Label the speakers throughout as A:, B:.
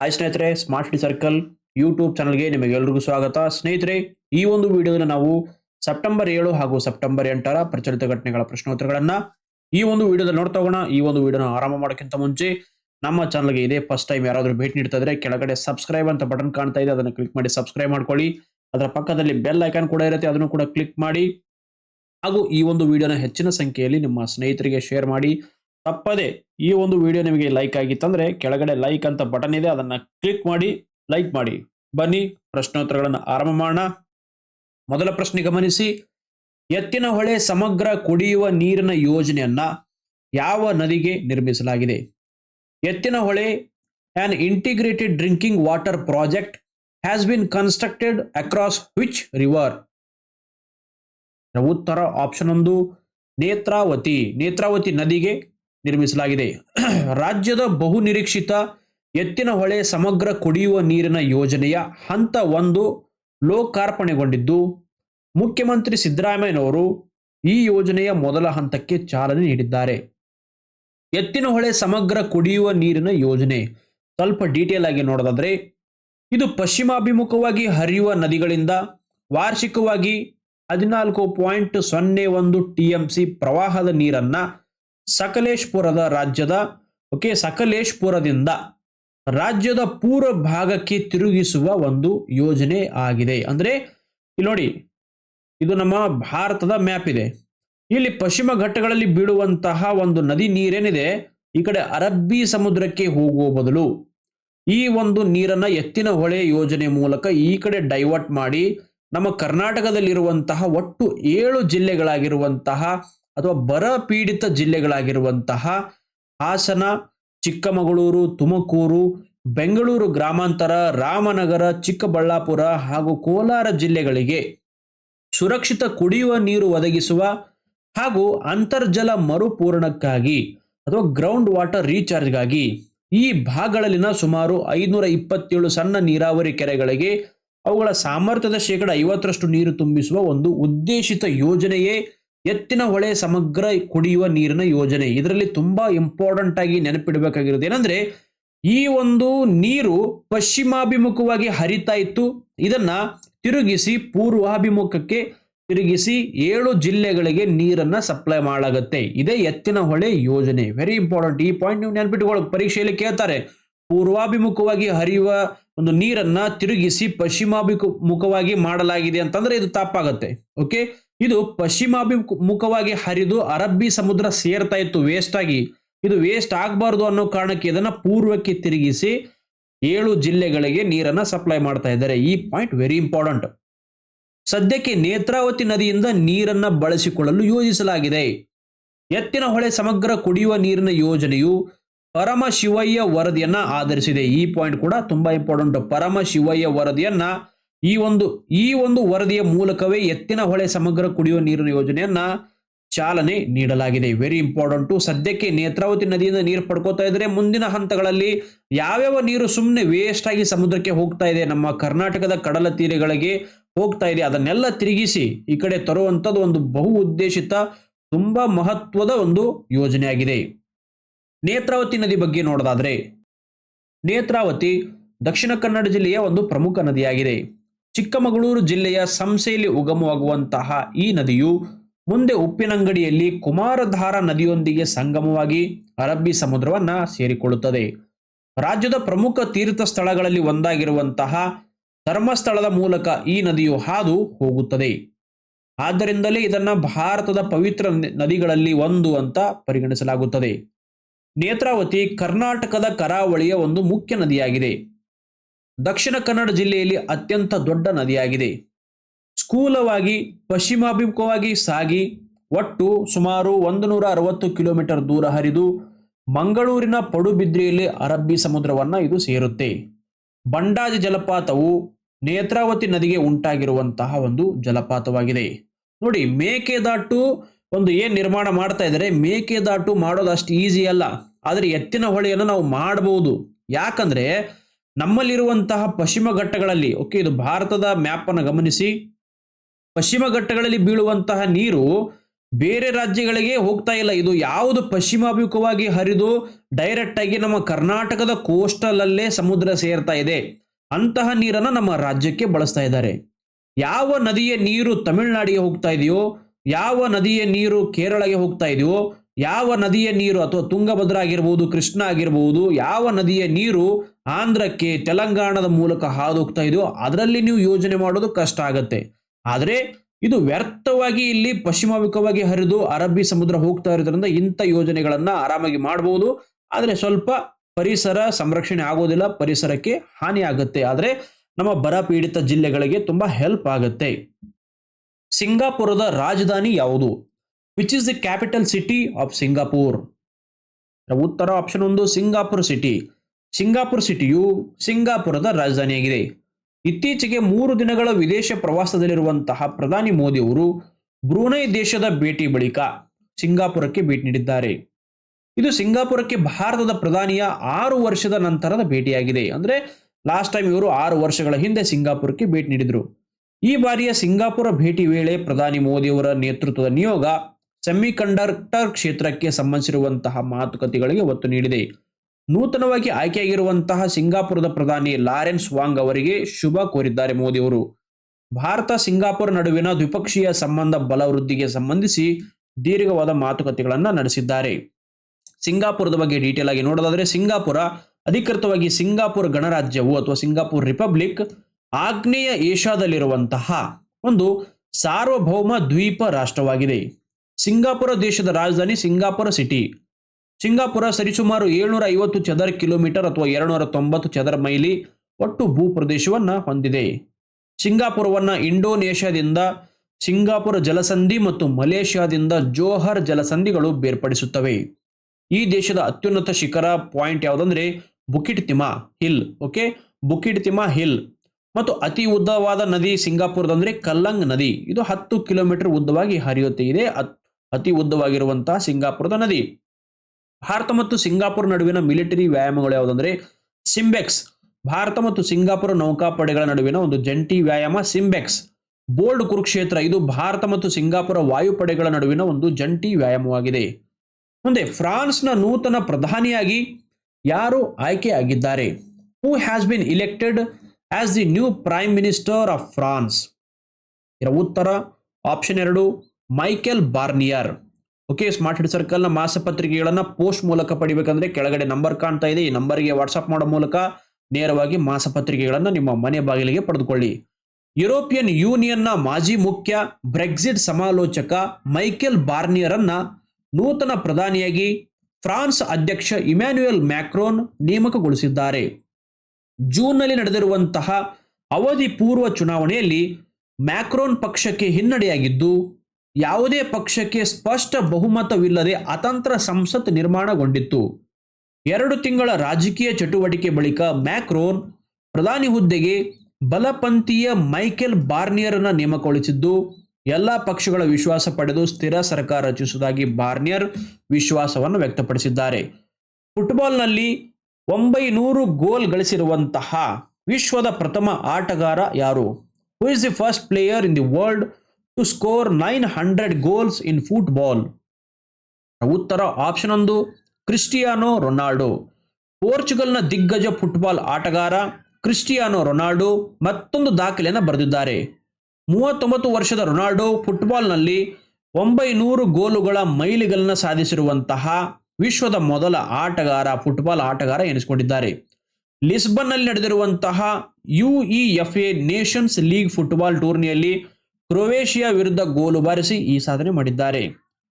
A: Hi ಸ್ನೇಹಿತರೆ smart circle YouTube ಚಾನಲ್ಗೆ ನಿಮಗೆಲ್ಲರಿಗೂ ಸ್ವಾಗತ. ಸ್ನೇಹಿತರೆ, ಈ ಒಂದು ವಿಡಿಯೋದಲ್ಲಿ ನಾವು ಸೆಪ್ಟೆಂಬರ್ ಏಳು ಹಾಗೂ ಸೆಪ್ಟೆಂಬರ್ ಎಂಟರ ಪ್ರಚಲಿತ ಘಟನೆಗಳ ಪ್ರಶ್ನೋತ್ತರಗಳನ್ನ ಈ ಒಂದು ವಿಡಿಯೋದಲ್ಲಿ ನೋಡ್ತಾ ಹೋಗೋಣ. ಈ ಒಂದು ವಿಡಿಯೋನ ಆರಂಭ ಮಾಡೋಕ್ಕಿಂತ ಮುಂಚೆ ನಮ್ಮ ಚಾನಲ್ಗೆ ಇದೇ ಫಸ್ಟ್ ಟೈಮ್ ಯಾರಾದರೂ ಭೇಟಿ ನೀಡ್ತಾ ಇದ್ರೆ ಕೆಳಗಡೆ ಸಬ್ಸ್ಕ್ರೈಬ್ ಅಂತ ಬಟನ್ ಕಾಣ್ತಾ ಇದೆ. ಅದನ್ನು ಕ್ಲಿಕ್ ಮಾಡಿ ಸಬ್ಸ್ಕ್ರೈಬ್ ಮಾಡ್ಕೊಳ್ಳಿ. ಅದರ ಪಕ್ಕದಲ್ಲಿ ಬೆಲ್ ಐಕಾನ್ ಕೂಡ ಇರುತ್ತೆ. ಅದನ್ನು ಕೂಡ ಕ್ಲಿಕ್ ಮಾಡಿ ಹಾಗೂ ಈ ಒಂದು ವಿಡಿಯೋನ ಹೆಚ್ಚಿನ ಸಂಖ್ಯೆಯಲ್ಲಿ ನಿಮ್ಮ ಸ್ನೇಹಿತರಿಗೆ ಶೇರ್ ಮಾಡಿ. ತಪ್ಪದೆ ಈ ಒಂದು ವಿಡಿಯೋ ನಿಮಗೆ ಲೈಕ್ ಆಗಿತ್ತಂದ್ರೆ ಕೆಳಗಡೆ ಲೈಕ್ ಅಂತ ಬಟನ್ ಇದೆ, ಅದನ್ನ ಕ್ಲಿಕ್ ಮಾಡಿ ಲೈಕ್ ಮಾಡಿ. ಬನ್ನಿ, ಪ್ರಶ್ನೋತ್ತರಗಳನ್ನು ಆರಂಭ ಮಾಡೋಣ. ಮೊದಲ ಪ್ರಶ್ನೆ ಗಮನಿಸಿ. ಎತ್ತಿನ ಹೊಳೆ ಸಮಗ್ರ ಕುಡಿಯುವ ನೀರಿನ ಯೋಜನೆಯನ್ನ ಯಾವ ನದಿಗೆ ನಿರ್ಮಿಸಲಾಗಿದೆ? Yettinahole an integrated drinking water project has been constructed across which river ಉತ್ತರ ಆಪ್ಷನ್ ಒಂದು, ನೇತ್ರಾವತಿ. ನೇತ್ರಾವತಿ ನದಿಗೆ ನಿರ್ಮಿಸಲಾಗಿದೆ. ರಾಜ್ಯದ ಬಹು ನಿರೀಕ್ಷಿತ ಎತ್ತಿನ ಹೊಳೆ ಸಮಗ್ರ ಕುಡಿಯುವ ನೀರಿನ ಯೋಜನೆಯ ಹಂತ ಒಂದು ಲೋಕಾರ್ಪಣೆಗೊಂಡಿದ್ದು, ಮುಖ್ಯಮಂತ್ರಿ ಸಿದ್ದರಾಮಯ್ಯನವರು ಈ ಯೋಜನೆಯ ಮೊದಲ ಹಂತಕ್ಕೆ ಚಾಲನೆ ನೀಡಿದ್ದಾರೆ. ಎತ್ತಿನ ಹೊಳೆ ಸಮಗ್ರ ಕುಡಿಯುವ ನೀರಿನ ಯೋಜನೆ. ಸ್ವಲ್ಪ ಡೀಟೇಲ್ ಆಗಿ ನೋಡೋದಾದ್ರೆ, ಇದು ಪಶ್ಚಿಮಾಭಿಮುಖವಾಗಿ ಹರಿಯುವ ನದಿಗಳಿಂದ ವಾರ್ಷಿಕವಾಗಿ ಹದಿನಾಲ್ಕು ಪಾಯಿಂಟ್ ಸೊನ್ನೆ ಒಂದು ಟಿ ಎಂ ಸಿ ಪ್ರವಾಹದ ನೀರನ್ನ ಸಕಲೇಶ್ಪುರದ ರಾಜ್ಯದ ಓಕೆ ಸಕಲೇಶ್ಪುರದಿಂದ ರಾಜ್ಯದ ಪೂರ್ವ ಭಾಗಕ್ಕೆ ತಿರುಗಿಸುವ ಒಂದು ಯೋಜನೆ ಆಗಿದೆ. ಅಂದ್ರೆ, ಇಲ್ಲಿ ನೋಡಿ, ಇದು ನಮ್ಮ ಭಾರತದ ಮ್ಯಾಪ್ ಇದೆ. ಇಲ್ಲಿ ಪಶ್ಚಿಮ ಘಟ್ಟಗಳಲ್ಲಿ ಬೀಳುವಂತಹ ಒಂದು ನದಿ ನೀರೇನಿದೆ, ಈ ಕಡೆ ಅರಬ್ಬಿ ಸಮುದ್ರಕ್ಕೆ ಹೋಗುವ ಬದಲು ಈ ಒಂದು ನೀರನ್ನ ಎತ್ತಿನ ಹೊಳೆ ಯೋಜನೆ ಮೂಲಕ ಈ ಕಡೆ ಡೈವರ್ಟ್ ಮಾಡಿ ನಮ್ಮ ಕರ್ನಾಟಕದಲ್ಲಿರುವಂತಹ ಒಟ್ಟು ಏಳು ಜಿಲ್ಲೆಗಳಾಗಿರುವಂತಹ ಅಥವಾ ಬರ ಪೀಡಿತ ಜಿಲ್ಲೆಗಳಾಗಿರುವಂತಹ ಹಾಸನ, ಚಿಕ್ಕಮಗಳೂರು, ತುಮಕೂರು, ಬೆಂಗಳೂರು ಗ್ರಾಮಾಂತರ, ರಾಮನಗರ, ಚಿಕ್ಕಬಳ್ಳಾಪುರ ಹಾಗೂ ಕೋಲಾರ ಜಿಲ್ಲೆಗಳಿಗೆ ಸುರಕ್ಷಿತ ಕುಡಿಯುವ ನೀರು ಒದಗಿಸುವ ಹಾಗೂ ಅಂತರ್ಜಲ ಮರುಪೂರಣಕ್ಕಾಗಿ ಅಥವಾ ಗ್ರೌಂಡ್ ವಾಟರ್ ರೀಚಾರ್ಜ್ಗಾಗಿ ಈ ಭಾಗಗಳಲ್ಲಿನ ಸುಮಾರು ಐನೂರ ಇಪ್ಪತ್ತೇಳು ಸಣ್ಣ ನೀರಾವರಿ ಕೆರೆಗಳಿಗೆ ಅವುಗಳ ಸಾಮರ್ಥ್ಯದ ಶೇಕಡ ಐವತ್ತರಷ್ಟು ನೀರು ತುಂಬಿಸುವ ಒಂದು ಉದ್ದೇಶಿತ ಯೋಜನೆಯೇ ಎತ್ತಿನ ಹೊಳೆ ಸಮಗ್ರ ಕುಡಿಯುವ ನೀರಿನ ಯೋಜನೆ. ಇದರಲ್ಲಿ ತುಂಬಾ ಇಂಪಾರ್ಟೆಂಟ್ ಆಗಿ ನೆನಪಿಡಬೇಕಾಗಿರೋದು. ಏನಂದ್ರೆ, ಈ ಒಂದು ನೀರು ಪಶ್ಚಿಮಾಭಿಮುಖವಾಗಿ ಹರಿತಾ ಇತ್ತು. ಇದನ್ನ ತಿರುಗಿಸಿ ಪೂರ್ವಾಭಿಮುಖಕ್ಕೆ ತಿರುಗಿಸಿ ಏಳು ಜಿಲ್ಲೆಗಳಿಗೆ ನೀರನ್ನ ಸಪ್ಲೈ ಮಾಡಲಾಗುತ್ತೆ. ಇದೇ ಎತ್ತಿನ ಹೊಳೆ ಯೋಜನೆ. ವೆರಿ ಇಂಪಾರ್ಟೆಂಟ್ ಈ ಪಾಯಿಂಟ್ ನೀವು ನೆನಪಿಟ್ಟುಕೊಳ್ಳಿ ಪರೀಕ್ಷೆಯಲ್ಲಿ ಕೇಳ್ತಾರೆ. ಪೂರ್ವಾಭಿಮುಖವಾಗಿ ಹರಿಯುವ ಒಂದು ನೀರನ್ನ ತಿರುಗಿಸಿ ಪಶ್ಚಿಮಾಭಿಮುಖವಾಗಿ ಮಾಡಲಾಗಿದೆ ಅಂತಂದ್ರೆ ಇದು ತಪ್ಪಾಗತ್ತೆ. ಓಕೆ ಇದು ಪಶ್ಚಿಮಾಭಿಮುಖವಾಗಿ ಹರಿದು ಅರಬ್ಬಿ ಸಮುದ್ರ ಸೇರ್ತಾ ಇತ್ತು ವೇಸ್ಟ್ ಆಗಿ. ಇದು ವೇಸ್ಟ್ ಆಗಬಾರ್ದು ಅನ್ನೋ ಕಾರಣಕ್ಕೆ ಇದನ್ನ ಪೂರ್ವಕ್ಕೆ ತಿರುಗಿಸಿ ಏಳು ಜಿಲ್ಲೆಗಳಿಗೆ ನೀರನ್ನ ಸಪ್ಲೈ ಮಾಡ್ತಾ ಇದ್ದಾರೆ. ಈ ಪಾಯಿಂಟ್ ವೆರಿ ಇಂಪಾರ್ಟೆಂಟ್ ಸದ್ಯಕ್ಕೆ ನೇತ್ರಾವತಿ ನದಿಯಿಂದ ನೀರನ್ನ ಬಳಸಿಕೊಳ್ಳಲು ಯೋಜಿಸಲಾಗಿದೆ. ಎತ್ತಿನ ಹೊಳೆ ಸಮಗ್ರ ಕುಡಿಯುವ ನೀರಿನ ಯೋಜನೆಯು ಪರಮ ಶಿವಯ್ಯ ವರದಿಯನ್ನ ಆಧರಿಸಿದೆ. ಈ ಪಾಯಿಂಟ್ ಕೂಡ ತುಂಬಾ ಇಂಪಾರ್ಟೆಂಟ್ ಪರಮ ಶಿವಯ್ಯ ವರದಿಯನ್ನ ಈ ಒಂದು ಈ ಒಂದು ವರದಿಯ ಮೂಲಕವೇ ಎತ್ತಿನ ಹೊಳೆ ಸಮಗ್ರ ಕುಡಿಯುವ ನೀರಿನ ಯೋಜನೆಯನ್ನ ಚಾಲನೆ ನೀಡಲಾಗಿದೆ. ವೆರಿ ಇಂಪಾರ್ಟೆಂಟು ಸದ್ಯಕ್ಕೆ ನೇತ್ರಾವತಿ ನದಿಯಿಂದ ನೀರು ಪಡ್ಕೋತಾ ಇದ್ರೆ ಮುಂದಿನ ಹಂತಗಳಲ್ಲಿ ಯಾವ್ಯಾವ ನೀರು ಸುಮ್ಮನೆ ವೇಸ್ಟ್ ಆಗಿ ಸಮುದ್ರಕ್ಕೆ ಹೋಗ್ತಾ ಇದೆ, ನಮ್ಮ ಕರ್ನಾಟಕದ ಕಡಲ ತೀರಗಳಿಗೆ ಹೋಗ್ತಾ ಇದೆ, ಅದನ್ನೆಲ್ಲ ತಿರುಗಿಸಿ ಈ ಕಡೆ ತರುವಂಥದ್ದು ಒಂದು ಬಹು ಉದ್ದೇಶಿತ, ತುಂಬಾ ಮಹತ್ವದ ಒಂದು ಯೋಜನೆಯಾಗಿದೆ. ನೇತ್ರಾವತಿ ನದಿ ಬಗ್ಗೆ ನೋಡೋದಾದ್ರೆ, ನೇತ್ರಾವತಿ ದಕ್ಷಿಣ ಕನ್ನಡ ಜಿಲ್ಲೆಯ ಒಂದು ಪ್ರಮುಖ ನದಿಯಾಗಿದೆ. ಚಿಕ್ಕಮಗಳೂರು ಜಿಲ್ಲೆಯ ಸಂಸೆಯಲ್ಲಿ ಉಗಮವಾಗುವಂತಹ ಈ ನದಿಯು ಮುಂದೆ ಉಪ್ಪಿನಂಗಡಿಯಲ್ಲಿ ಕುಮಾರಧಾರ ನದಿಯೊಂದಿಗೆ ಸಂಗಮವಾಗಿ ಅರಬ್ಬಿ ಸಮುದ್ರವನ್ನ ಸೇರಿಕೊಳ್ಳುತ್ತದೆ. ರಾಜ್ಯದ ಪ್ರಮುಖ ತೀರ್ಥ ಸ್ಥಳಗಳಲ್ಲಿ ಒಂದಾಗಿರುವಂತಹ ಧರ್ಮಸ್ಥಳದ ಮೂಲಕ ಈ ನದಿಯು ಹಾದು ಹೋಗುತ್ತದೆ. ಆದ್ದರಿಂದಲೇ ಇದನ್ನು ಭಾರತದ ಪವಿತ್ರ ನದಿಗಳಲ್ಲಿ ಒಂದು ಅಂತ ಪರಿಗಣಿಸಲಾಗುತ್ತದೆ. ನೇತ್ರಾವತಿ ಕರ್ನಾಟಕದ ಕರಾವಳಿಯ ಒಂದು ಮುಖ್ಯ ನದಿಯಾಗಿದೆ. ದಕ್ಷಿಣ ಕನ್ನಡ ಜಿಲ್ಲೆಯಲ್ಲಿ ಅತ್ಯಂತ ದೊಡ್ಡ ನದಿಯಾಗಿದೆ. ಸ್ಕೂಲವಾಗಿ ಪಶ್ಚಿಮಾಭಿಮುಖವಾಗಿ ಸಾಗಿ, ಒಟ್ಟು ಸುಮಾರು ಒಂದು ನೂರ ಅರವತ್ತು ಕಿಲೋಮೀಟರ್ ದೂರ ಹರಿದು, ಮಂಗಳೂರಿನ ಪಡುಬಿದ್ರಿಯಲ್ಲಿ ಅರಬ್ಬಿ ಸಮುದ್ರವನ್ನ ಇದು ಸೇರುತ್ತೆ. ಬಂಡಾಜಿ ಜಲಪಾತವು ನೇತ್ರಾವತಿ ನದಿಗೆ ಉಂಟಾಗಿರುವಂತಹ ಒಂದು ಜಲಪಾತವಾಗಿದೆ. ನೋಡಿ, ಮೇಕೆದಾಟು ಒಂದು ಏನು ನಿರ್ಮಾಣ ಮಾಡ್ತಾ ಇದ್ದಾರೆ, ಮೇಕೆದಾಟು ಮಾಡೋದು ಅಷ್ಟು ಈಸಿ ಅಲ್ಲ. ಆದರೆ ಎತ್ತಿನ ಹೊಳೆಯನ್ನು ನಾವು ಮಾಡಬಹುದು ಯಾಕಂದ್ರೆ ನಮ್ಮಲ್ಲಿರುವಂತಹ ಪಶ್ಚಿಮ ಘಟ್ಟಗಳಲ್ಲಿ ಓಕೆ ಇದು ಭಾರತದ ಮ್ಯಾಪ್ ಅನ್ನು ಗಮನಿಸಿ. ಪಶ್ಚಿಮ ಘಟ್ಟಗಳಲ್ಲಿ ಬೀಳುವಂತಹ ನೀರು ಬೇರೆ ರಾಜ್ಯಗಳಿಗೆ ಹೋಗ್ತಾ ಇಲ್ಲ. ಇದು ಯಾವುದು ಪಶ್ಚಿಮಾಭಿಮುಖವಾಗಿ ಹರಿದು ಡೈರೆಕ್ಟ್ ಆಗಿ ನಮ್ಮ ಕರ್ನಾಟಕದ ಕೋಸ್ಟಲ್ ಅಲ್ಲೇ ಸಮುದ್ರ ಸೇರ್ತಾ ಇದೆ. ಅಂತಹ ನೀರನ್ನು ನಮ್ಮ ರಾಜ್ಯಕ್ಕೆ ಬಳಸ್ತಾ ಇದ್ದಾರೆ. ಯಾವ ನದಿಯ ನೀರು ತಮಿಳುನಾಡಿಗೆ ಹೋಗ್ತಾ ಇದೆಯೋ, ಯಾವ ನದಿಯ ನೀರು ಕೇರಳಗೆ ಹೋಗ್ತಾ ಇದೆಯೋ ಯಾವ ನದಿಯ ನೀರು ಅಥವಾ ತುಂಗಭದ್ರ ಆಗಿರ್ಬೋದು ಕೃಷ್ಣ ಆಗಿರ್ಬೋದು, ಯಾವ ನದಿಯ ನೀರು ಆಂಧ್ರಕ್ಕೆ ತೆಲಂಗಾಣದ ಮೂಲಕ ಹಾದು ಹೋಗ್ತಾ ಇದೆಯೋ ಅದರಲ್ಲಿ ನೀವು ಯೋಜನೆ ಮಾಡೋದು ಕಷ್ಟ ಆಗತ್ತೆ. ಆದರೆ ಇದು ವ್ಯರ್ಥವಾಗಿ ಇಲ್ಲಿ ಪಶ್ಚಿಮಾಭಿಮುಖವಾಗಿ ಹರಿದು ಅರಬ್ಬಿ ಸಮುದ್ರ ಹೋಗ್ತಾ ಇರೋದ್ರಿಂದ ಇಂಥ ಯೋಜನೆಗಳನ್ನು ಆರಾಮಾಗಿ ಮಾಡಬಹುದು ಆದರೆ ಸ್ವಲ್ಪ ಪರಿಸರ ಸಂರಕ್ಷಣೆ ಆಗೋದಿಲ್ಲ, ಪರಿಸರಕ್ಕೆ ಹಾನಿ ಆಗುತ್ತೆ. ಆದರೆ ನಮ್ಮ ಬರ ಪೀಡಿತ ಜಿಲ್ಲೆಗಳಿಗೆ ತುಂಬಾ ಹೆಲ್ಪ್ ಆಗುತ್ತೆ. ಸಿಂಗಾಪುರದ ರಾಜಧಾನಿ ಯಾವುದು? Which is the capital city of Singapore ಉತ್ತರ ಆಪ್ಷನ್ ಒಂದು ಸಿಂಗಾಪುರ್ ಸಿಟಿ ಸಿಂಗಾಪುರ್ ಸಿಟಿಯು ಸಿಂಗಾಪುರದ ರಾಜಧಾನಿಯಾಗಿದೆ. ಇತ್ತೀಚೆಗೆ ಮೂರು ದಿನಗಳ ವಿದೇಶ ಪ್ರವಾಸದಲ್ಲಿರುವಂತಹ ಪ್ರಧಾನಿ ಮೋದಿ ಅವರು ಬ್ರೂನೈ ದೇಶದ ಭೇಟಿ ಬಳಿಕ ಸಿಂಗಾಪುರಕ್ಕೆ ಭೇಟಿ ನೀಡಿದ್ದಾರೆ. ಇದು ಸಿಂಗಾಪುರಕ್ಕೆ ಭಾರತದ ಪ್ರಧಾನಿಯ ಆರು ವರ್ಷದ ನಂತರದ ಭೇಟಿಯಾಗಿದೆ. ಅಂದ್ರೆ ಲಾಸ್ಟ್ ಟೈಮ್ ಇವರು ಆರು ವರ್ಷಗಳ ಹಿಂದೆ ಸಿಂಗಾಪುರಕ್ಕೆ ಭೇಟಿ ನೀಡಿದರು. ಈ ಬಾರಿಯ ಸಿಂಗಾಪುರ ಭೇಟಿ ವೇಳೆ ಪ್ರಧಾನಿ ಮೋದಿಯವರ ನೇತೃತ್ವದ ನಿಯೋಗ ಸೆಮಿಕಂಡಕ್ಟರ್ ಕ್ಷೇತ್ರಕ್ಕೆ ಸಂಬಂಧಿಸಿರುವಂತಹ ಮಾತುಕತೆಗಳಿಗೆ ಒತ್ತು ನೀಡಿದೆ. ನೂತನವಾಗಿ ಆಯ್ಕೆಯಾಗಿರುವಂತಹ ಸಿಂಗಾಪುರದ ಪ್ರಧಾನಿ ಲಾರೆನ್ಸ್ ವಾಂಗ್ ಅವರಿಗೆ ಶುಭ ಕೋರಿದ್ದಾರೆ ಮೋದಿಯವರು. ಭಾರತ ಸಿಂಗಾಪುರ ನಡುವಿನ ದ್ವಿಪಕ್ಷೀಯ ಸಂಬಂಧ ಬಲವೃದ್ಧಿಗೆ ಸಂಬಂಧಿಸಿ ದೀರ್ಘವಾದ ಮಾತುಕತೆಗಳನ್ನು ನಡೆಸಿದ್ದಾರೆ. ಸಿಂಗಾಪುರದ ಬಗ್ಗೆ ಡೀಟೇಲ್ ಆಗಿ ನೋಡೋದಾದರೆ ಸಿಂಗಾಪುರ ಅಧಿಕೃತವಾಗಿ ಸಿಂಗಾಪುರ ಗಣರಾಜ್ಯವು ಅಥವಾ ಸಿಂಗಾಪುರ್ ರಿಪಬ್ಲಿಕ್ ಆಗ್ನೇಯ ಏಷ್ಯಾದಲ್ಲಿರುವಂತಹ ಒಂದು ಸಾರ್ವಭೌಮ ದ್ವೀಪ ರಾಷ್ಟ್ರವಾಗಿದೆ. ಸಿಂಗಾಪುರ ದೇಶದ ರಾಜಧಾನಿ ಸಿಂಗಾಪುರ ಸಿಟಿ. ಸಿಂಗಾಪುರ ಸರಿಸುಮಾರು ಏಳ್ನೂರ ಐವತ್ತು ಚದರ ಕಿಲೋಮೀಟರ್ ಅಥವಾ ಎರಡ್ನೂರ ತೊಂಬತ್ತು ಚದರ ಮೈಲಿ ಒಟ್ಟು ಭೂಪ್ರದೇಶವನ್ನು ಹೊಂದಿದೆ. ಸಿಂಗಾಪುರವನ್ನು ಇಂಡೋನೇಷ್ಯಾದಿಂದ ಸಿಂಗಾಪುರ ಜಲಸಂಧಿ ಮತ್ತು ಮಲೇಷ್ಯಾದಿಂದ ಜೋಹರ್ ಜಲಸಂಧಿಗಳು ಬೇರ್ಪಡಿಸುತ್ತವೆ. ಈ ದೇಶದ ಅತ್ಯುನ್ನತ ಶಿಖರ ಪಾಯಿಂಟ್ ಯಾವುದಂದ್ರೆ Bukit Timah hill, okay? Bukit Timah hill. ಮತ್ತು ಅತಿ ಉದ್ದವಾದ ನದಿ ಸಿಂಗಾಪುರದಂದ್ರೆ ಕಲ್ಲಂಗ್ ನದಿ. ಇದು ಹತ್ತು ಕಿಲೋಮೀಟರ್ ಉದ್ದವಾಗಿ ಹರಿಯುತ್ತೆ. ಇದೆ ಅತ್- ಉದ್ದವಾಗಿರುವಂತಹ ಸಿಂಗಾಪುರದ ನದಿ. ಭಾರತ ಮತ್ತು ಸಿಂಗಾಪುರ ನಡುವಿನ ಮಿಲಿಟರಿ ವ್ಯಾಯಾಮಗಳು ಯಾವುದಂದ್ರೆ ಸಿಂಬೆಕ್ಸ್. ಭಾರತ ಮತ್ತು ಸಿಂಗಾಪುರ ನೌಕಾಪಡೆಗಳ ನಡುವಿನ ಒಂದು ಜಂಟಿ ವ್ಯಾಯಾಮ ಸಿಂಬೆಕ್ಸ್. ಬೋಲ್ಡ್ ಕುರುಕ್ಷೇತ್ರ, ಇದು ಭಾರತ ಮತ್ತು ಸಿಂಗಾಪುರ ವಾಯುಪಡೆಗಳ ನಡುವಿನ ಒಂದು ಜಂಟಿ ವ್ಯಾಯಾಮವಾಗಿದೆ. ಮುಂದೆ ಫ್ರಾನ್ಸ್ನ ನೂತನ ಪ್ರಧಾನಿಯಾಗಿ ಯಾರು ಆಯ್ಕೆಯಾಗಿದ್ದಾರೆ who has been elected as the new prime minister of France ಇದರ ಉತ್ತರ ಆಪ್ಷನ್ ಎರಡು ಮೈಕೆಲ್ ಬಾರ್ನಿಯರ್. ಓಕೆ ಸ್ಮಾರ್ಟ್ ಹಿಡ್ ಸರ್ಕಲ್ನ ಮಾಸಪತ್ರಿಕೆಗಳನ್ನು ಪೋಸ್ಟ್ ಮೂಲಕ ಪಡಿಬೇಕಂದ್ರೆ ಕೆಳಗಡೆ ನಂಬರ್ ಕಾಣ್ತಾ ಇದೆ. ಈ ನಂಬರ್ಗೆ ವಾಟ್ಸಪ್ ಮಾಡೋ ಮೂಲಕ ನೇರವಾಗಿ ಮಾಸಪತ್ರಿಕೆಗಳನ್ನು ನಿಮ್ಮ ಮನೆ ಬಾಗಿಲಿಗೆ ಪಡೆದುಕೊಳ್ಳಿ. ಯುರೋಪಿಯನ್ ಯೂನಿಯನ್ನ ಮಾಜಿ ಮುಖ್ಯ ಬ್ರೆಕ್ಸಿಟ್ ಸಮಾಲೋಚಕ ಮೈಕೆಲ್ ಬಾರ್ನಿಯರ್ ಅನ್ನ ನೂತನ ಪ್ರಧಾನಿಯಾಗಿ ಫ್ರಾನ್ಸ್ ಅಧ್ಯಕ್ಷ ಇಮ್ಯಾನ್ಯುಯಲ್ ಮ್ಯಾಕ್ರೋನ್ ನೇಮಕಗೊಳಿಸಿದ್ದಾರೆ. ಜೂನ್ನಲ್ಲಿ ನಡೆದಿರುವಂತಹ ಅವಧಿ ಪೂರ್ವ ಚುನಾವಣೆಯಲ್ಲಿ ಮ್ಯಾಕ್ರೋನ್ ಪಕ್ಷಕ್ಕೆ ಹಿನ್ನಡೆಯಾಗಿದ್ದು ಯಾವುದೇ ಪಕ್ಷಕ್ಕೆ ಸ್ಪಷ್ಟ ಬಹುಮತವಿಲ್ಲದೆ ಅತಂತ್ರ ಸಂಸತ್ ನಿರ್ಮಾಣಗೊಂಡಿತ್ತು. ಎರಡು ತಿಂಗಳ ರಾಜಕೀಯ ಚಟುವಟಿಕೆ ಬಳಿಕ ಮ್ಯಾಕ್ರೋನ್ ಪ್ರಧಾನಿ ಹುದ್ದೆಗೆ ಬಲಪಂಥೀಯ ಮೈಕೆಲ್ ಬಾರ್ನಿಯರ್ನ ನೇಮಕಗೊಳಿಸಿದ್ದು, ಎಲ್ಲ ಪಕ್ಷಗಳ ವಿಶ್ವಾಸ ಪಡೆದು ಸ್ಥಿರ ಸರ್ಕಾರ ರಚಿಸುವುದಾಗಿ ಬಾರ್ನಿಯರ್ ವಿಶ್ವಾಸವನ್ನು ವ್ಯಕ್ತಪಡಿಸಿದ್ದಾರೆ. ಫುಟ್ಬಾಲ್ನಲ್ಲಿ ಒಂಬೈನೂರು ಗೋಲ್ ಗಳಿಸಿರುವಂತಹ ವಿಶ್ವದ ಪ್ರಥಮ ಆಟಗಾರ ಯಾರು? Who is the first player in the world to score nine hundred goals in football ಉತ್ತರ ಆಪ್ಷನ್ ಒಂದು, ಕ್ರಿಸ್ಟಿಯಾನೋ ರೊನಾಲ್ಡೋ. ಪೋರ್ಚುಗಲ್ನ ದಿಗ್ಗಜ ಫುಟ್ಬಾಲ್ ಆಟಗಾರ ಕ್ರಿಸ್ಟಿಯಾನೋ ರೊನಾಲ್ಡೋ ಮತ್ತೊಂದು ದಾಖಲೆಯನ್ನು ಬರೆದಿದ್ದಾರೆ. ಮೂವತ್ತೊಂಬತ್ತು ವರ್ಷದ ರೊನಾಲ್ಡೋ ಫುಟ್ಬಾಲ್ನಲ್ಲಿ ಒಂಬೈನೂರು ಗೋಲುಗಳ ಮೈಲಿಗಲ್ಲನ್ನ ಸಾಧಿಸಿರುವಂತಹ ವಿಶ್ವದ ಮೊದಲ ಆಟಗಾರ ಫುಟ್ಬಾಲ್ ಆಟಗಾರ ಎನಿಸಿಕೊಂಡಿದ್ದಾರೆ. ಲಿಸ್ಬನ್ನಲ್ಲಿ ನಡೆದಿರುವಂತಹ ಯುಇಎಫ್ಎ ನೇಷನ್ಸ್ ಲೀಗ್ ಫುಟ್ಬಾಲ್ ಟೂರ್ನಿಯಲ್ಲಿ ಕ್ರೊವೇಷಿಯಾ ವಿರುದ್ಧ ಗೋಲು ಬಾರಿಸಿ ಈ ಸಾಧನೆ ಮಾಡಿದ್ದಾರೆ.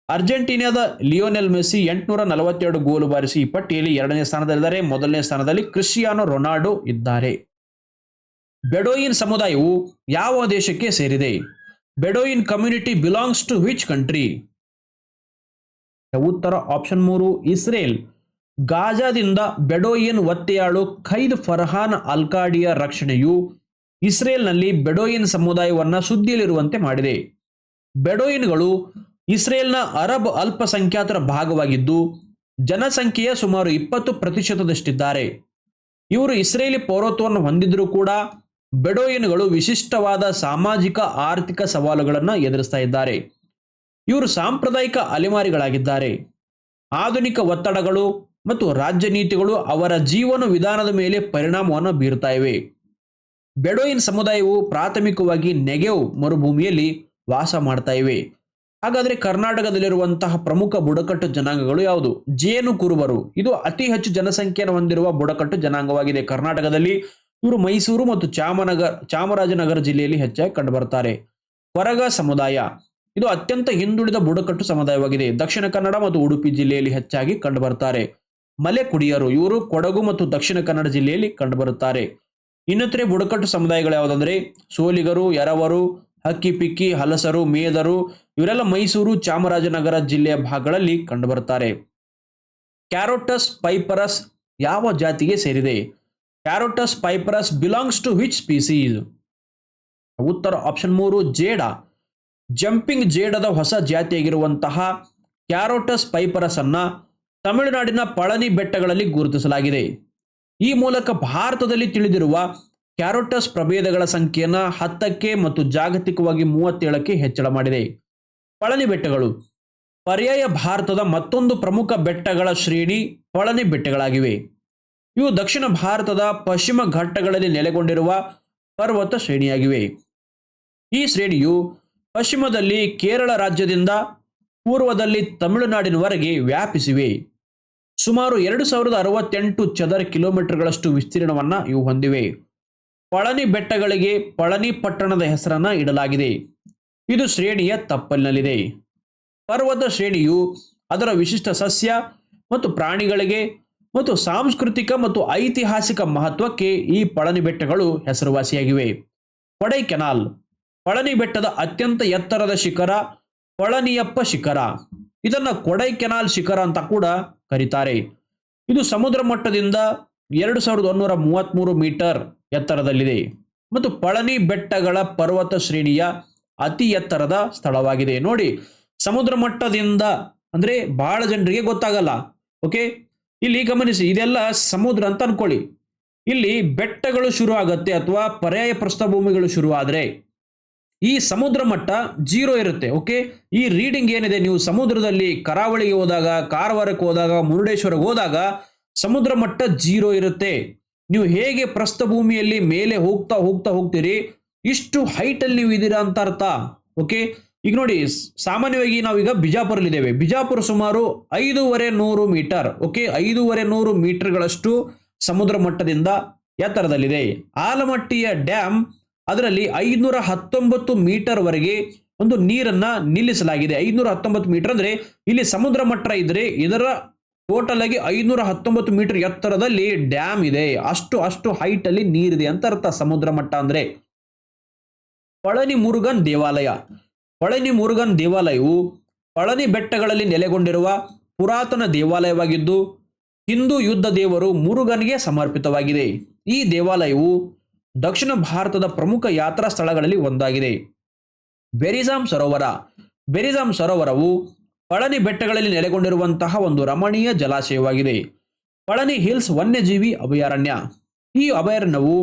A: ಅರ್ಜೆಂಟೀನಾದ ಲಿಯೋನೆಲ್ ಮೆಸ್ಸಿ ಎಂಟುನೂರ ನಲವತ್ತೆರಡು ಗೋಲು ಬಾರಿಸಿ ಈ ಪಟ್ಟಿಯಲ್ಲಿ ಎರಡನೇ ಸ್ಥಾನದಲ್ಲಿದ್ದಾರೆ. ಮೊದಲನೇ ಸ್ಥಾನದಲ್ಲಿ ಕ್ರಿಸ್ಟಿಯಾನೋ ರೊನಾಲ್ಡೊ ಇದ್ದಾರೆ. ಬೆಡೋಯಿನ್ ಸಮುದಾಯವು ಯಾವ ದೇಶಕ್ಕೆ ಸೇರಿದೆ? Bedouin community belongs to which country? ಉತ್ತರ ಆಪ್ಷನ್ ಮೂರು, ಇಸ್ರೇಲ್. ಗಾಜಾದಿಂದ ಬೆಡೋಯಿನ್ ಒತ್ತೆಯಾಳು ಖೈದ್ ಫರ್ಹಾನ್ ಅಲ್ಕಾಡಿಯ ರಕ್ಷಣೆಯು ಇಸ್ರೇಲ್ನಲ್ಲಿ ಬೆಡೋಯಿನ್ ಸಮುದಾಯವನ್ನ ಸುದ್ದಿಯಲ್ಲಿರುವಂತೆ ಮಾಡಿದೆ. ಬೆಡೋಯಿನ್ಗಳು ಇಸ್ರೇಲ್ನ ಅರಬ್ ಅಲ್ಪಸಂಖ್ಯಾತರ ಭಾಗವಾಗಿದ್ದು, ಜನಸಂಖ್ಯೆಯ ಸುಮಾರು ಇಪ್ಪತ್ತು ಪ್ರತಿಶತದಷ್ಟಿದ್ದಾರೆ. ಇವರು ಇಸ್ರೇಲಿ ಪೌರತ್ವವನ್ನು ಹೊಂದಿದ್ರೂ ಕೂಡ ಬೆಡೋಯಿನ್ಗಳು ವಿಶಿಷ್ಟವಾದ ಸಾಮಾಜಿಕ, ಆರ್ಥಿಕ ಸವಾಲುಗಳನ್ನು ಎದುರಿಸ್ತಾ ಇದ್ದಾರೆ. ಇವರು ಸಾಂಪ್ರದಾಯಿಕ ಅಲೆಮಾರಿಗಳಾಗಿದ್ದಾರೆ. ಆಧುನಿಕ ಒತ್ತಡಗಳು ಮತ್ತು ರಾಜ್ಯ ನೀತಿಗಳು ಅವರ ಜೀವನ ವಿಧಾನದ ಮೇಲೆ ಪರಿಣಾಮವನ್ನು ಬೀರುತ್ತಾ ಇವೆ. ಬೆಡೋಯಿನ್ ಸಮುದಾಯವು ಪ್ರಾಥಮಿಕವಾಗಿ ನೆಗೆವ್ ಮರುಭೂಮಿಯಲ್ಲಿ ವಾಸ ಮಾಡ್ತಾ ಇವೆ. ಹಾಗಾದ್ರೆ ಕರ್ನಾಟಕದಲ್ಲಿರುವಂತಹ ಪ್ರಮುಖ ಬುಡಕಟ್ಟು ಜನಾಂಗಗಳು ಯಾವುದು? ಜೇನು ಕುರುಬರು. ಇದು ಅತಿ ಹೆಚ್ಚು ಜನಸಂಖ್ಯೆಯನ್ನು ಹೊಂದಿರುವ ಬುಡಕಟ್ಟು ಜನಾಂಗವಾಗಿದೆ. ಕರ್ನಾಟಕದಲ್ಲಿ ಇವರು ಮೈಸೂರು ಮತ್ತು ಚಾಮನಗರ, ಚಾಮರಾಜನಗರ ಜಿಲ್ಲೆಯಲ್ಲಿ ಹೆಚ್ಚಾಗಿ ಕಂಡುಬರುತ್ತಾರೆ. ಕೊರಗ ಸಮುದಾಯ. ಇದು ಅತ್ಯಂತ ಹಿಂದುಳಿದ ಬುಡಕಟ್ಟು ಸಮುದಾಯವಾಗಿದೆ. ದಕ್ಷಿಣ ಕನ್ನಡ ಮತ್ತು ಉಡುಪಿ ಜಿಲ್ಲೆಯಲ್ಲಿ ಹೆಚ್ಚಾಗಿ ಕಂಡುಬರುತ್ತಾರೆ. ಮಲೆ ಕುಡಿಯರು ಇವರು ಕೊಡಗು ಮತ್ತು ದಕ್ಷಿಣ ಕನ್ನಡ ಜಿಲ್ಲೆಯಲ್ಲಿ ಕಂಡುಬರುತ್ತಾರೆ. ಇನ್ನಿತರೆ ಬುಡಕಟ್ಟು ಸಮುದಾಯಗಳು ಯಾವುದಂದ್ರೆ ಸೋಲಿಗರು ಎರವರು ಹಕ್ಕಿ ಪಿಕ್ಕಿ, ಹಲಸರು, ಮೇದರು, ಇವರೆಲ್ಲ ಮೈಸೂರು ಚಾಮರಾಜನಗರ ಜಿಲ್ಲೆಯ ಭಾಗಗಳಲ್ಲಿ ಕಂಡುಬರುತ್ತಾರೆ. ಕ್ಯಾರೋಟಸ್ ಪೈಪರಸ್ ಯಾವ ಜಾತಿಗೆ ಸೇರಿದೆ? Carrhotus piperus belongs to which species? ಉತ್ತರ ಆಪ್ಷನ್ ಮೂರು, ಜೇಡ. ಜಂಪಿಂಗ್ ಜೇಡದ ಹೊಸ ಜಾತಿಯಾಗಿರುವಂತಹ ಕ್ಯಾರೋಟಸ್ ಪೈಪರಸ್ ಅನ್ನ ತಮಿಳುನಾಡಿನ ಪಳನಿ ಬೆಟ್ಟಗಳಲ್ಲಿ ಗುರುತಿಸಲಾಗಿದೆ. ಈ ಮೂಲಕ ಭಾರತದಲ್ಲಿ ತಿಳಿದಿರುವ ಕ್ಯಾರೋಟಸ್ ಪ್ರಭೇದಗಳ ಸಂಖ್ಯೆಯನ್ನು ಹತ್ತಕ್ಕೆ ಮತ್ತು ಜಾಗತಿಕವಾಗಿ ಮೂವತ್ತೇಳಕ್ಕೆ ಹೆಚ್ಚಳ ಮಾಡಿದೆ. ಪಳನಿ ಬೆಟ್ಟಗಳು. ಪರ್ಯಾಯ ಭಾರತದ ಮತ್ತೊಂದು ಪ್ರಮುಖ ಬೆಟ್ಟಗಳ ಶ್ರೇಣಿ ಪಳನಿ ಬೆಟ್ಟಗಳಾಗಿವೆ. ಇವು ದಕ್ಷಿಣ ಭಾರತದ ಪಶ್ಚಿಮ ಘಟ್ಟಗಳಲ್ಲಿ ನೆಲೆಗೊಂಡಿರುವ ಪರ್ವತ ಶ್ರೇಣಿಯಾಗಿವೆ. ಈ ಶ್ರೇಣಿಯು ಪಶ್ಚಿಮದಲ್ಲಿ ಕೇರಳ ರಾಜ್ಯದಿಂದ ಪೂರ್ವದಲ್ಲಿ ತಮಿಳುನಾಡಿನವರೆಗೆ ವ್ಯಾಪಿಸಿವೆ. ಸುಮಾರು ಎರಡು ಸಾವಿರದ ಅರವತ್ತೆಂಟು ಚದರ ಕಿಲೋಮೀಟರ್ಗಳಷ್ಟು ವಿಸ್ತೀರ್ಣವನ್ನು ಇವು ಹೊಂದಿವೆ. ಪಳನಿ ಬೆಟ್ಟಗಳಿಗೆ ಪಳನಿ ಪಟ್ಟಣದ ಹೆಸರನ್ನು ಇಡಲಾಗಿದೆ. ಇದು ಶ್ರೇಣಿಯ ತಪ್ಪಲಿನಲ್ಲಿದೆ. ಪರ್ವತ ಶ್ರೇಣಿಯು ಅದರ ವಿಶಿಷ್ಟ ಸಸ್ಯ ಮತ್ತು ಪ್ರಾಣಿಗಳಿಗೆ ಮತ್ತು ಸಾಂಸ್ಕೃತಿಕ ಮತ್ತು ಐತಿಹಾಸಿಕ ಮಹತ್ವಕ್ಕೆ ಈ ಪಳನಿ ಬೆಟ್ಟಗಳು ಹೆಸರುವಾಸಿಯಾಗಿವೆ. ಕೊಡೈಕೆನಾಲ್ ಪಳನಿ ಬೆಟ್ಟದ ಅತ್ಯಂತ ಎತ್ತರದ ಶಿಖರ ಪಳನಿಯಪ್ಪ ಶಿಖರ. ಇದನ್ನ ಕೊಡೈಕೆನಾಲ್ ಶಿಖರ ಅಂತ ಕೂಡ ಕರೀತಾರೆ. ಇದು ಸಮುದ್ರ ಮಟ್ಟದಿಂದ ಎರಡು ಸಾವಿರದ ಒಂದೂರ ಮೂವತ್ತ್ಮೂರು ಮೀಟರ್ ಎತ್ತರದಲ್ಲಿದೆ ಮತ್ತು ಪಳನಿ ಬೆಟ್ಟಗಳ ಪರ್ವತ ಶ್ರೇಣಿಯ ಅತಿ ಎತ್ತರದ ಸ್ಥಳವಾಗಿದೆ. ನೋಡಿ, ಸಮುದ್ರ ಮಟ್ಟದಿಂದ ಅಂದ್ರೆ ಬಹಳ ಜನರಿಗೆ ಗೊತ್ತಾಗಲ್ಲ. ಓಕೆ? ಇಲ್ಲಿ ಗಮನಿಸಿ, ಇದೆಲ್ಲ ಸಮುದ್ರ ಅಂತ ಅನ್ಕೊಳ್ಳಿ. ಇಲ್ಲಿ ಬೆಟ್ಟಗಳು ಶುರು ಅಥವಾ ಪರ್ಯಾಯ ಪ್ರಸ್ಥಭೂಮಿಗಳು ಶುರು ಈ ಸಮುದ್ರ ಮಟ್ಟ ಜೀರೋ ಇರುತ್ತೆ ಓಕೆ ಈ ರೀಡಿಂಗ್ ಏನಿದೆ, ನೀವು ಸಮುದ್ರದಲ್ಲಿ ಕರಾವಳಿಗೆ ಹೋದಾಗ, ಕಾರವಾರಕ್ಕೆ ಹೋದಾಗ, ಮುರುಡೇಶ್ವರಕ್ಕೆ ಹೋದಾಗ, ಸಮುದ್ರ ಮಟ್ಟ ಜೀರೋ ಇರುತ್ತೆ. ನೀವು ಹೇಗೆ ಪ್ರಸ್ಥಭೂಮಿಯಲ್ಲಿ ಮೇಲೆ ಹೋಗ್ತಾ ಹೋಗ್ತಾ ಹೋಗ್ತೀರಿ? ಇಷ್ಟು ಹೈಟಲ್ಲಿ ನೀವು ಇದ್ದೀರಾ ಅಂತ ಅರ್ಥ ಓಕೆ ಈಗ ನೋಡಿ ಸಾಮಾನ್ಯವಾಗಿ ನಾವೀಗ ಬಿಜಾಪುರಲ್ಲಿದ್ದೇವೆ ಬಿಜಾಪುರ ಸುಮಾರು ಐದೂವರೆ ನೂರು ಮೀಟರ್ ಓಕೆ ಐದೂವರೆ ನೂರು ಮೀಟರ್ಗಳಷ್ಟು ಸಮುದ್ರ ಮಟ್ಟದಿಂದ ಎತ್ತರದಲ್ಲಿದೆ. ಆಲಮಟ್ಟಿಯ ಡ್ಯಾಮ್ ಅದರಲ್ಲಿ ಐದುನೂರ ಹತ್ತೊಂಬತ್ತು ಮೀಟರ್ ವರೆಗೆ ಒಂದು ನೀರನ್ನ ನಿಲ್ಲಿಸಲಾಗಿದೆ. ಐನೂರ ಹತ್ತೊಂಬತ್ತು ಮೀಟರ್ ಅಂದ್ರೆ ಇಲ್ಲಿ ಸಮುದ್ರ ಮಟ್ಟ ಇದ್ರೆ ಇದರ ಟೋಟಲ್ ಆಗಿ ಐನೂರ ಹತ್ತೊಂಬತ್ತು ಮೀಟರ್ ಎತ್ತರದಲ್ಲಿ ಡ್ಯಾಮ್ ಇದೆ. ಅಷ್ಟು ಅಷ್ಟು ಹೈಟ್ ಅಲ್ಲಿ ನೀರಿದೆ ಅಂತ ಅರ್ಥ ಸಮುದ್ರ ಮಟ್ಟ ಅಂದ್ರೆ. ಪಳನಿ ಮುರುಗನ್ ದೇವಾಲಯ. ಪಳನಿ ಮುರುಗನ್ ದೇವಾಲಯವು ಪಳನಿ ಬೆಟ್ಟಗಳಲ್ಲಿ ನೆಲೆಗೊಂಡಿರುವ ಪುರಾತನ ದೇವಾಲಯವಾಗಿದ್ದು ಹಿಂದೂ ಯುದ್ಧ ದೇವರು ಮುರುಗನ್ಗೆ ಸಮರ್ಪಿತವಾಗಿದೆ. ಈ ದೇವಾಲಯವು ದಕ್ಷಿಣ ಭಾರತದ ಪ್ರಮುಖ ಯಾತ್ರಾ ಸ್ಥಳಗಳಲ್ಲಿ ಒಂದಾಗಿದೆ. ಬೆರಿಜಾಮ್ ಸರೋವರ. ಬೆರಿಜಾಮ್ ಸರೋವರವು ಪಳನಿ ಬೆಟ್ಟಗಳಲ್ಲಿ ನೆಲೆಗೊಂಡಿರುವಂತಹ ಒಂದು ರಮಣೀಯ ಜಲಾಶಯವಾಗಿದೆ. ಪಳನಿ ಹಿಲ್ಸ್ ವನ್ಯಜೀವಿ ಅಭಯಾರಣ್ಯ. ಈ ಅಭಯಾರಣ್ಯವು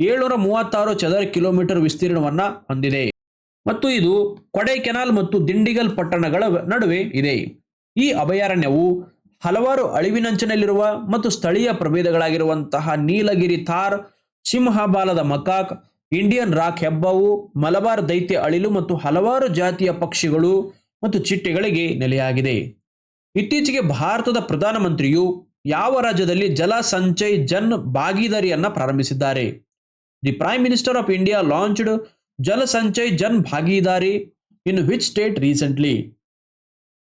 A: ಏಳ್ನೂರ ಮೂವತ್ತಾರು ಚದರ ಕಿಲೋಮೀಟರ್ ವಿಸ್ತೀರ್ಣವನ್ನು ಹೊಂದಿದೆ. ಮತ್ತು ಇದು ಕೊಡೈಕೆನಾಲ್ ಮತ್ತು ದಿಂಡಿಗಲ್ ಪಟ್ಟಣಗಳ ನಡುವೆ ಇದೆ. ಈ ಅಭಯಾರಣ್ಯವು ಹಲವಾರು ಅಳಿವಿನಂಚಿನಲ್ಲಿರುವ ಮತ್ತು ಸ್ಥಳೀಯ ಪ್ರಭೇದಗಳಾಗಿರುವಂತಹ ನೀಲಗಿರಿ ಥಾರ್ ಸಿಂಹಬಾಲದ ಮಕಾಕ್, ಇಂಡಿಯನ್ ರಾಕ್ ಹೆಬ್ಬವು, ಮಲಬಾರ್ ದೈತ್ಯ ಅಳಿಲು ಮತ್ತು ಹಲವಾರು ಜಾತಿಯ ಪಕ್ಷಿಗಳು ಮತ್ತು ಚಿಟ್ಟೆಗಳಿಗೆ ನೆಲೆಯಾಗಿದೆ. ಇತ್ತೀಚೆಗೆ ಭಾರತದ ಪ್ರಧಾನಮಂತ್ರಿಯು ಯಾವ ರಾಜ್ಯದಲ್ಲಿ ಜಲ ಸಂಚಯ್ ಜನ್ ಭಾಗೀದಾರಿಯನ್ನ ಪ್ರಾರಂಭಿಸಿದ್ದಾರೆ? The prime minister of India launched Jal Sanchay Jan Bhagidari in which state recently?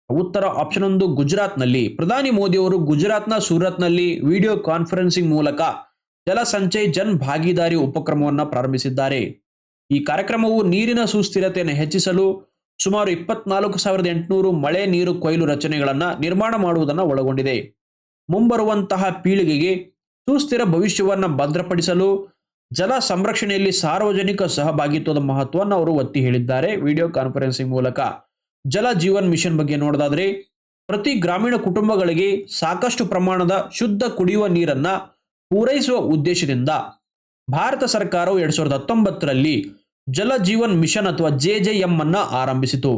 A: ಉತ್ತರ ಆಪ್ಷನ್ ಒಂದು ಗುಜರಾತ್ನಲ್ಲಿ. ಪ್ರಧಾನಿ ಮೋದಿಯವರು ಗುಜರಾತ್ನ ಸೂರತ್ನಲ್ಲಿ ವಿಡಿಯೋ ಕಾನ್ಫರೆನ್ಸಿಂಗ್ ಮೂಲಕ ಜಲ ಸಂಚಯ್ ಜನ್ ಭಾಗಿದಾರಿ ಉಪಕ್ರಮವನ್ನು ಪ್ರಾರಂಭಿಸಿದ್ದಾರೆ. ಈ ಕಾರ್ಯಕ್ರಮವು ನೀರಿನ ಸುಸ್ಥಿರತೆಯನ್ನು ಹೆಚ್ಚಿಸಲು ಸುಮಾರು ಇಪ್ಪತ್ನಾಲ್ಕು ಸಾವಿರದ ಎಂಟುನೂರು ಮಳೆ ನೀರು ಕೊಯ್ಲು ರಚನೆಗಳನ್ನು ನಿರ್ಮಾಣ ಮಾಡುವುದನ್ನು ಒಳಗೊಂಡಿದೆ. ಮುಂಬರುವಂತಹ ಪೀಳಿಗೆಗೆ ಸುಸ್ಥಿರ ಭವಿಷ್ಯವನ್ನು ಭದ್ರಪಡಿಸಲು ಜಲ ಸಂರಕ್ಷಣೆಯಲ್ಲಿ ಸಾರ್ವಜನಿಕ ಸಹಭಾಗಿತ್ವದ ಮಹತ್ವವನ್ನು ಅವರು ಒತ್ತಿ ಹೇಳಿದ್ದಾರೆ ವಿಡಿಯೋ ಕಾನ್ಫರೆನ್ಸಿಂಗ್ ಮೂಲಕ. ಜಲ ಜೀವನ್ ಮಿಷನ್ ಬಗ್ಗೆ ನೋಡೋದಾದರೆ, ಪ್ರತಿ ಗ್ರಾಮೀಣ ಕುಟುಂಬಗಳಿಗೆ ಸಾಕಷ್ಟು ಪ್ರಮಾಣದ ಶುದ್ಧ ಕುಡಿಯುವ ನೀರನ್ನ ಪೂರೈಸುವ ಉದ್ದೇಶದಿಂದ ಭಾರತ ಸರ್ಕಾರವು ಎರಡ್ ಸಾವಿರದ ಹತ್ತೊಂಬತ್ತರಲ್ಲಿ ಜಲ ಜೀವನ್ ಮಿಷನ್ ಅಥವಾ ಜೆ ಜೆ ಎಂ ಅನ್ನ ಆರಂಭಿಸಿತು.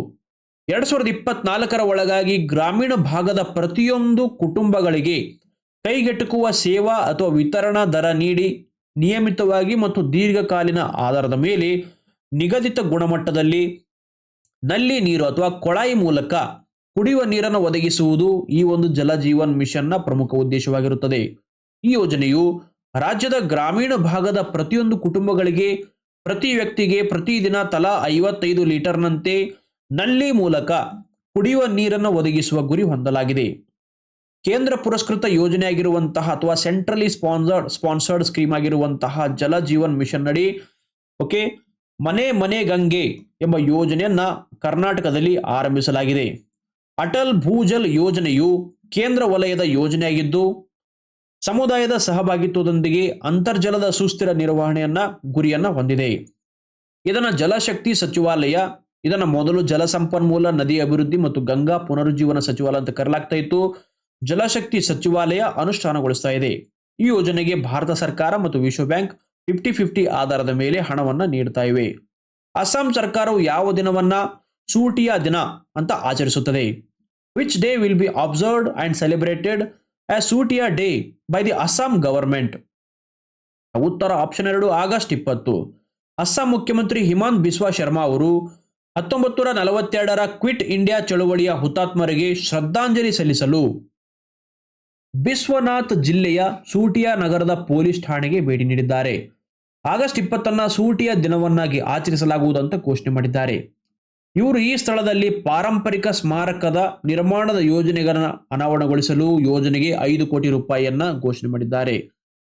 A: ಎರಡ್ ಸಾವಿರದ ಇಪ್ಪತ್ನಾಲ್ಕರ ಒಳಗಾಗಿ ಗ್ರಾಮೀಣ ಭಾಗದ ಪ್ರತಿಯೊಂದು ಕುಟುಂಬಗಳಿಗೆ ಕೈಗೆಟುಕುವ ಸೇವಾ ಅಥವಾ ವಿತರಣಾ ದರ ನೀಡಿ ನಿಯಮಿತವಾಗಿ ಮತ್ತು ದೀರ್ಘಕಾಲೀನ ಆಧಾರದ ಮೇಲೆ ನಿಗದಿತ ಗುಣಮಟ್ಟದಲ್ಲಿ ನಲ್ಲಿ ನೀರು ಅಥವಾ ಕೊಳಾಯಿ ಮೂಲಕ ಕುಡಿಯುವ ನೀರನ್ನು ಒದಗಿಸುವುದು ಈ ಒಂದು ಜಲ ಜೀವನ್ ಮಿಷನ್ನ ಪ್ರಮುಖ ಉದ್ದೇಶವಾಗಿರುತ್ತದೆ. ಈ ಯೋಜನೆಯು ರಾಜ್ಯದ ಗ್ರಾಮೀಣ ಭಾಗದ ಪ್ರತಿಯೊಂದು ಕುಟುಂಬಗಳಿಗೆ ಪ್ರತಿ ವ್ಯಕ್ತಿಗೆ ಪ್ರತಿದಿನ ತಲಾ ಐವತ್ತೈದು ಲೀಟರ್ನಂತೆ ನಲ್ಲಿ ಮೂಲಕ ಕುಡಿಯುವ ನೀರನ್ನು ಒದಗಿಸುವ ಗುರಿ ಹೊಂದಲಾಗಿದೆ. ಕೇಂದ್ರ ಪುರಸ್ಕೃತ ಯೋಜನೆಯಾಗಿರುವಂತಹ ಅಥವಾ ಸೆಂಟ್ರಲಿ ಸ್ಪಾನ್ಸರ್ಡ್ ಸ್ಪಾನ್ಸರ್ಡ್ ಸ್ಕೀಮ್ ಆಗಿರುವಂತಹ ಜಲ ಜೀವನ್ ಮಿಷನ್ ನಡಿ, ಓಕೆ, ಮನೆ ಮನೆ ಗಂಗೆ ಎಂಬ ಯೋಜನೆಯನ್ನ ಕರ್ನಾಟಕದಲ್ಲಿ ಆರಂಭಿಸಲಾಗಿದೆ. ಅಟಲ್ ಭೂಜಲ್ ಯೋಜನೆಯು ಕೇಂದ್ರ ವಲಯದ ಯೋಜನೆಯಾಗಿದ್ದು ಸಮುದಾಯದ ಸಹಭಾಗಿತ್ವದೊಂದಿಗೆ ಅಂತರ್ಜಲದ ಸುಸ್ಥಿರ ನಿರ್ವಹಣೆಯನ್ನ ಗುರಿಯನ್ನ ಹೊಂದಿದೆ. ಇದನ್ನ ಜಲಶಕ್ತಿ ಸಚಿವಾಲಯ, ಇದನ್ನ ಮೊದಲು ಜಲಸಂಪನ್ಮೂಲ ನದಿ ಅಭಿವೃದ್ಧಿ ಮತ್ತು ಗಂಗಾ ಪುನರುಜ್ಜೀವನ ಸಚಿವಾಲಯ ಅಂತ ಕರೆಯಲಾಗ್ತಾ ಇತ್ತು. ಜಲಶಕ್ತಿ ಸಚಿವಾಲಯ ಅನುಷ್ಠಾನಗೊಳಿಸ್ತಾ ಇದೆ. ಈ ಯೋಜನೆಗೆ ಭಾರತ ಸರ್ಕಾರ ಮತ್ತು ವಿಶ್ವ ಬ್ಯಾಂಕ್ ಫಿಫ್ಟಿ ಫಿಫ್ಟಿ ಆಧಾರದ ಮೇಲೆ ಹಣವನ್ನ ನೀಡ್ತಾ ಇವೆ. ಅಸ್ಸಾಂ ಸರ್ಕಾರವು ಯಾವ ದಿನವನ್ನ ಸೂಟಿಯ ದಿನ ಅಂತ ಆಚರಿಸುತ್ತದೆ. Which day will be observed and celebrated as Sootea day by the Assam government ಉತ್ತರ ಆಪ್ಷನ್ ಎರಡು, ಆಗಸ್ಟ್ ಇಪ್ಪತ್ತು. ಅಸ್ಸಾಂ ಮುಖ್ಯಮಂತ್ರಿ ಹಿಮಾಂತ್ ಬಿಸ್ವಾ ಶರ್ಮಾ ಅವರು ಹತ್ತೊಂಬತ್ತು ನೂರ ನಲವತ್ತೆರಡರ ಕ್ವಿಟ್ ಇಂಡಿಯಾ ಚಳುವಳಿಯ ಹುತಾತ್ಮರಿಗೆ ಶ್ರದ್ಧಾಂಜಲಿ ಸಲ್ಲಿಸಲು. ಬಿಸ್ವನಾಥ್ ಜಿಲ್ಲೆಯ ಸೂಟಿಯಾ ನಗರದ ಪೊಲೀಸ್ ಠಾಣೆಗೆ ಭೇಟಿ ನೀಡಿದ್ದಾರೆ. ಆಗಸ್ಟ್ ಇಪ್ಪತ್ತನ್ನ ಸೂಟಿಯ ದಿನವನ್ನಾಗಿ ಆಚರಿಸಲಾಗುವುದು ಅಂತ ಘೋಷಣೆ ಮಾಡಿದ್ದಾರೆ. ಇವರು ಈ ಸ್ಥಳದಲ್ಲಿ ಪಾರಂಪರಿಕ ಸ್ಮಾರಕದ ನಿರ್ಮಾಣದ ಯೋಜನೆಗಳನ್ನು ಅನಾವರಣಗೊಳಿಸಲು ಯೋಜನೆಗೆ ಐದು ಕೋಟಿ ರೂಪಾಯಿಯನ್ನ ಘೋಷಣೆ ಮಾಡಿದ್ದಾರೆ.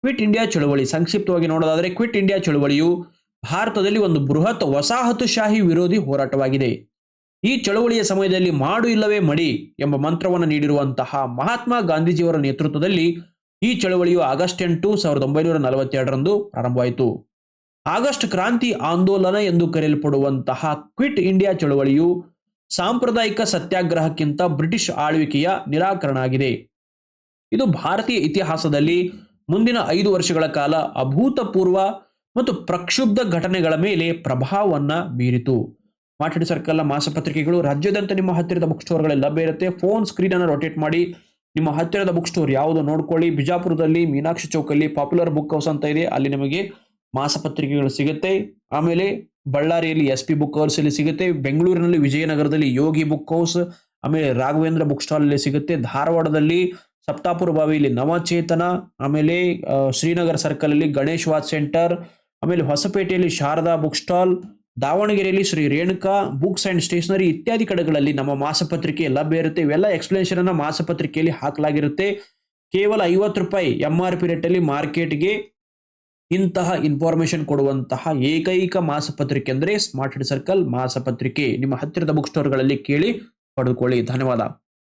A: ಕ್ವಿಟ್ ಇಂಡಿಯಾ ಚಳವಳಿ. ಸಂಕ್ಷಿಪ್ತವಾಗಿ ನೋಡೋದಾದರೆ ಕ್ವಿಟ್ ಇಂಡಿಯಾ ಚಳವಳಿಯು ಭಾರತದಲ್ಲಿ ಒಂದು ಬೃಹತ್ ವಸಾಹತುಶಾಹಿ ವಿರೋಧಿ ಹೋರಾಟವಾಗಿದೆ. ಈ ಚಳುವಳಿಯ ಸಮಯದಲ್ಲಿ ಮಾಡು ಇಲ್ಲವೇ ಮಡಿ ಎಂಬ ಮಂತ್ರವನ್ನು ನೀಡಿರುವಂತಹ ಮಹಾತ್ಮ ಗಾಂಧೀಜಿಯವರ ನೇತೃತ್ವದಲ್ಲಿ ಈ ಚಳವಳಿಯು ಆಗಸ್ಟ್ ಎಂಟು ಸಾವಿರದ ಒಂಬೈನೂರ ನಲವತ್ತೆರಡರಂದು ಪ್ರಾರಂಭವಾಯಿತು. ಆಗಸ್ಟ್ ಕ್ರಾಂತಿ ಆಂದೋಲನ ಎಂದು ಕರೆಯಲ್ಪಡುವಂತಹ ಕ್ವಿಟ್ ಇಂಡಿಯಾ ಚಳವಳಿಯು ಸಾಂಪ್ರದಾಯಿಕ ಸತ್ಯಾಗ್ರಹಕ್ಕಿಂತ ಬ್ರಿಟಿಷ್ ಆಳ್ವಿಕೆಯ ನಿರಾಕರಣ ಆಗಿದೆ ಇದು ಭಾರತೀಯ ಇತಿಹಾಸದಲ್ಲಿ ಮುಂದಿನ ಐದು ವರ್ಷಗಳ ಕಾಲ ಅಭೂತಪೂರ್ವ ಮತ್ತು ಪ್ರಕ್ಷುಬ್ಧ ಘಟನೆಗಳ ಮೇಲೆ ಪ್ರಭಾವವನ್ನ ಬೀರಿತು. ಮಾತಾಡಿ ಸರ್ಕಲ್ನ ಮಾಸಪತ್ರಿಕೆಗಳು ರಾಜ್ಯದಂತ ನಿಮ್ಮ ಹತ್ತಿರದ ಬುಕ್ ಲಭ್ಯ ಇರುತ್ತೆ. ಫೋನ್ ಸ್ಕ್ರೀನ್ ಅನ್ನು ರೊಟೇಟ್ ಮಾಡಿ ನಿಮ್ಮ ಹತ್ತಿರದ ಬುಕ್ ಸ್ಟೋರ್ ಯಾವುದು ನೋಡ್ಕೊಳ್ಳಿ. ಬಿಜಾಪುರದಲ್ಲಿ ಮೀನಾಕ್ಷಿ ಚೌಕಲ್ಲಿ ಪಾಪ್ಯುಲರ್ ಬುಕ್ ಹೌಸ್ ಅಂತ ಇದೆ. ಅಲ್ಲಿ ನಿಮಗೆ ಮಾಸಪತ್ರಿಕೆಗಳು ಸಿಗುತ್ತೆ. ಆಮೇಲೆ ಬಳ್ಳಾರಿಯಲ್ಲಿ ಎಸ್ ಪಿ ಬುಕ್ ಹೌಸ್ ಅಲ್ಲಿ ಸಿಗುತ್ತೆ. ಬೆಂಗಳೂರಿನಲ್ಲಿ ವಿಜಯನಗರದಲ್ಲಿ ಯೋಗಿ ಬುಕ್ ಹೌಸ್. ಆಮೇಲೆ ರಾಘವೇಂದ್ರ ಬುಕ್ ಸ್ಟಾಲ್ ಅಲ್ಲಿ ಸಿಗುತ್ತೆ. ಧಾರವಾಡದಲ್ಲಿ ಸಪ್ತಾಪುರ ಬಾವಿಯಲ್ಲಿ ನವಚೇತನ. ಆಮೇಲೆ ಶ್ರೀನಗರ ಸರ್ಕಲ್ ಅಲ್ಲಿ ಗಣೇಶ್ ವಾಚ್ ಸೆಂಟರ್ ಆಮೇಲೆ ಹೊಸಪೇಟೆಯಲ್ಲಿ ಶಾರದಾ ಬುಕ್ ಸ್ಟಾಲ್. ದಾವಣಗೆರೆಯಲ್ಲಿ Shri Renuka books and stationery ಇತ್ಯಾದಿ ಕಡೆಗಳಲ್ಲಿ ನಮ್ಮ ಮಾಸಪತ್ರಿಕೆ ಲಭ್ಯ ಇರುತ್ತೆ. ಇವೆಲ್ಲ ಎಕ್ಸ್ಪ್ಲನೇಷನ್ ಅನ್ನ ಮಾಸಪತ್ರಿಕೆಯಲ್ಲಿ ಹಾಕಲಾಗಿರುತ್ತೆ. ಕೇವಲ ಐವತ್ತು ರೂಪಾಯಿ ಎಂ ಆರ್ ಪಿ ರೇಟಲ್ಲಿ ಮಾರ್ಕೆಟ್ಗೆ ಇಂತಹ ಇನ್ಫಾರ್ಮೇಶನ್ ಕೊಡುವಂತಹ ಏಕೈಕ ಮಾಸಪತ್ರಿಕೆ ಅಂದ್ರೆ ಸ್ಮಾರ್ಟ್ ಸರ್ಕಲ್ ಮಾಸಪತ್ರಿಕೆ. ನಿಮ್ಮ ಹತ್ತಿರದ ಬುಕ್ ಸ್ಟೋರ್ಗಳಲ್ಲಿ ಕೇಳಿ ಪಡೆದುಕೊಳ್ಳಿ. ಧನ್ಯವಾದ.